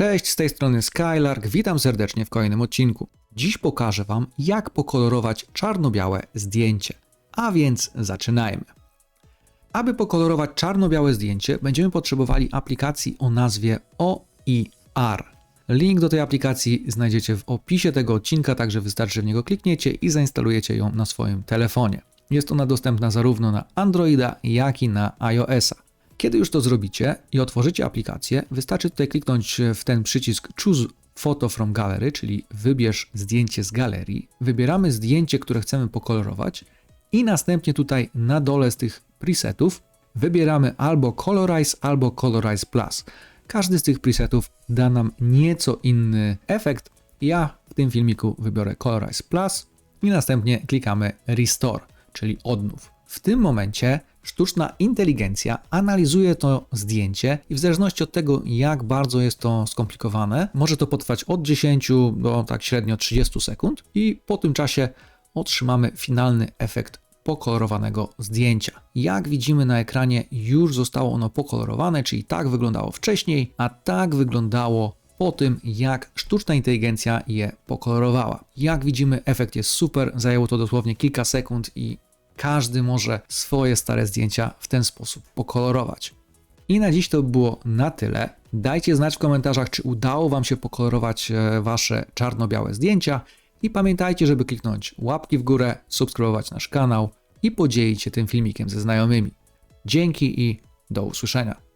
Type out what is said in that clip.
Cześć, z tej strony Skylark, witam serdecznie w kolejnym odcinku. Dziś pokażę Wam, jak pokolorować czarno-białe zdjęcie. A więc zaczynajmy. Aby pokolorować czarno-białe zdjęcie, będziemy potrzebowali aplikacji o nazwie OIR. Link do tej aplikacji znajdziecie w opisie tego odcinka, także wystarczy, w niego klikniecie i zainstalujecie ją na swoim telefonie. Jest ona dostępna zarówno na Androida, jak i na iOS-a. Kiedy już to zrobicie i otworzycie aplikację, wystarczy tutaj kliknąć w ten przycisk Choose Photo from Gallery, czyli wybierz zdjęcie z galerii. Wybieramy zdjęcie, które chcemy pokolorować i następnie tutaj na dole z tych presetów wybieramy albo Colorize, albo Colorize Plus. Każdy z tych presetów da nam nieco inny efekt. Ja w tym filmiku wybiorę Colorize Plus i następnie klikamy Restore, czyli odnów. W tym momencie sztuczna inteligencja analizuje to zdjęcie i w zależności od tego, jak bardzo jest to skomplikowane, może to potrwać od 10 do tak średnio 30 sekund i po tym czasie otrzymamy finalny efekt pokolorowanego zdjęcia. Jak widzimy na ekranie, już zostało ono pokolorowane, czyli tak wyglądało wcześniej, a tak wyglądało po tym, jak sztuczna inteligencja je pokolorowała. Jak widzimy, efekt jest super, zajęło to dosłownie kilka sekund i każdy może swoje stare zdjęcia w ten sposób pokolorować. I na dziś to było na tyle. Dajcie znać w komentarzach, czy udało Wam się pokolorować e, Wasze czarno-białe zdjęcia. I pamiętajcie, żeby kliknąć łapki w górę, subskrybować nasz kanał i podzielić się tym filmikiem ze znajomymi. Dzięki i do usłyszenia.